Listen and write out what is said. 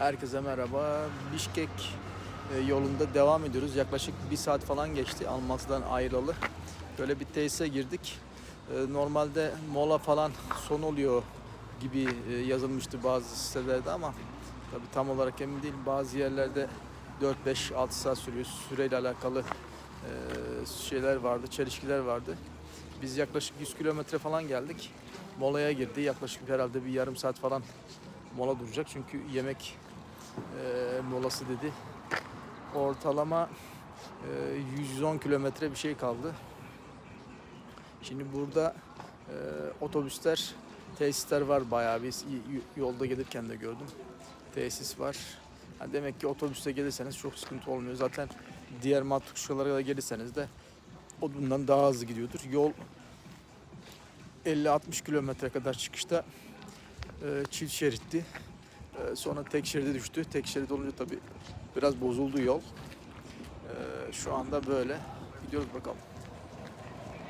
Herkese merhaba. Bişkek e, yolunda devam ediyoruz. Yaklaşık bir saat falan geçti Almatı'dan ayrılalı. Böyle bir tesise girdik. E, Normalde mola falan son oluyor gibi e, yazılmıştı bazı sitelerde ama tabi tam olarak emin değil. Bazı yerlerde 4-5-6 saat sürüyor. Süreyle alakalı şeyler vardı, çelişkiler vardı. Biz yaklaşık 100 kilometre falan geldik. Molaya girdi. Yaklaşık herhalde bir yarım saat falan mola duracak. Çünkü yemek e, molası dedi. Ortalama e, 110 kilometre bir şey kaldı. Şimdi burada e, otobüsler, tesisler var bayağı bir y- yolda gelirken de gördüm. Tesis var. Ha, demek ki otobüste gelirseniz çok sıkıntı olmuyor. Zaten diğer matukşalara da gelirseniz de o bundan daha hızlı gidiyordur. Yol 50-60 kilometre kadar çıkışta e, çift şeritti. E, sonra tek şeride düştü. Tek şerit olunca tabii biraz bozuldu yol. E, şu anda böyle. Gidiyoruz bakalım.